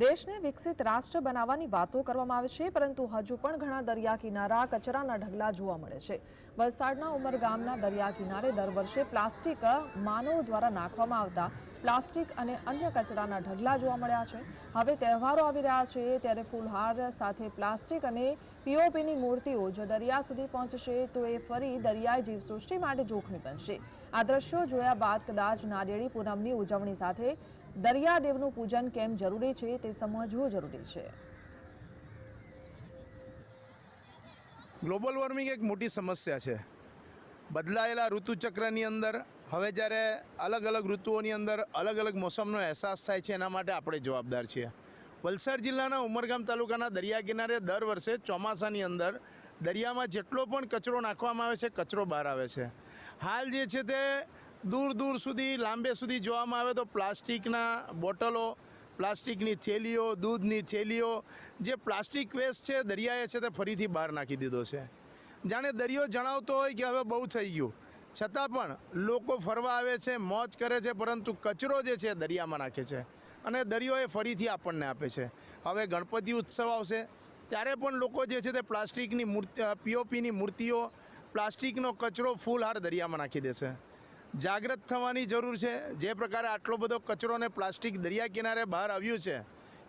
દેશને વિકસિત રાષ્ટ્ર બનાવવાની વાતો કરવામાં આવે છે, પરંતુ હજુ પણ ઘણા દરિયા કિનારા કચરાના ઢગલા જોવા મળે છે. વલસાડના ઉમરગામના દરિયા કિનારે દર વર્ષે પ્લાસ્ટિક માનવો દ્વારા નાખવામાં આવતા પ્લાસ્ટિક અને અન્ય કચરાના ઢગલા જોવા મળ્યા છે. હવે તહેવારો આવી રહ્યા છે, ત્યારે ફૂલહાર સાથે પ્લાસ્ટિક અને પીઓપીની મૂર્તિઓ જો દરિયા સુધી પહોંચશે, તો એ ફરી દરિયાઈ જીવસૃષ્ટિ માટે જોખમી બનશે. આ દ્રશ્યો જોયા બાદ કદાચ નારિયેળી પૂનમની ઉજવણી સાથે દરિયાદેવનું પૂજન કેમ જરૂરી છે તે સમજવું જરૂરી છે. ગ્લોબલ વોર્મિંગ એક મોટી સમસ્યા છે. બદલાયેલા ઋતુચક્રની અંદર, હવે જ્યારે અલગ અલગ ઋતુઓની અંદર અલગ અલગ મોસમનો અહેસાસ થાય છે એના માટે આપણે જવાબદાર છીએ. વલસાડ જિલ્લાના ઉમરગામ તાલુકાના દરિયા કિનારે દર વર્ષે ચોમાસાની અંદર દરિયામાં જેટલો પણ કચરો નાખવામાં આવે છે, કચરો બહાર આવે છે. હાલ જે છે તે દૂર દૂર સુધી, લાંબે સુધી જોવામાં આવે તો પ્લાસ્ટિકના બોટલો, પ્લાસ્ટિકની થેલીઓ, દૂધની થેલીઓ, જે પ્લાસ્ટિક વેસ્ટ છે, દરિયાએ છે તે ફરીથી બહાર નાખી દીધો છે. જાણે દરિયો જણાવતો હોય કે હવે બહુ થઈ ગયું. છતાં પણ લોકો ફરવા આવે છે, મોજ કરે છે, પરંતુ કચરો જે છે દરિયામાં નાખે છે અને દરિયો એ ફરીથી આપણને આપે છે. હવે ગણપતિ ઉત્સવ આવશે. ત્યારે પણ લોકો જે છે તે પ્લાસ્ટિકની મૂર્તિ, પીઓપીની મૂર્તિઓ, પ્લાસ્ટિકનો કચરો ફૂલહાર દરિયામાં નાખી દેશે. જાગૃત થવાની જરૂર છે. જે પ્રકારે આટલો બધો કચરો અને પ્લાસ્ટિક દરિયા કિનારે બહાર આવ્યું છે,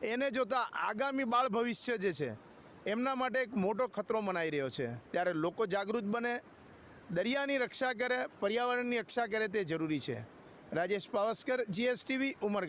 એને જોતાં આગામી બાળ ભવિષ્ય જે છે, એમના માટે એક મોટો ખતરો મનાઈ રહ્યો છે. ત્યારે લોકો જાગૃત બને, દરિયાની રક્ષા કરે, પર્યાવરણની રક્ષા કરે તે જરૂરી છે. રાજેશ પાવસ્કર, જીએસટીવી, ઉમરગામ.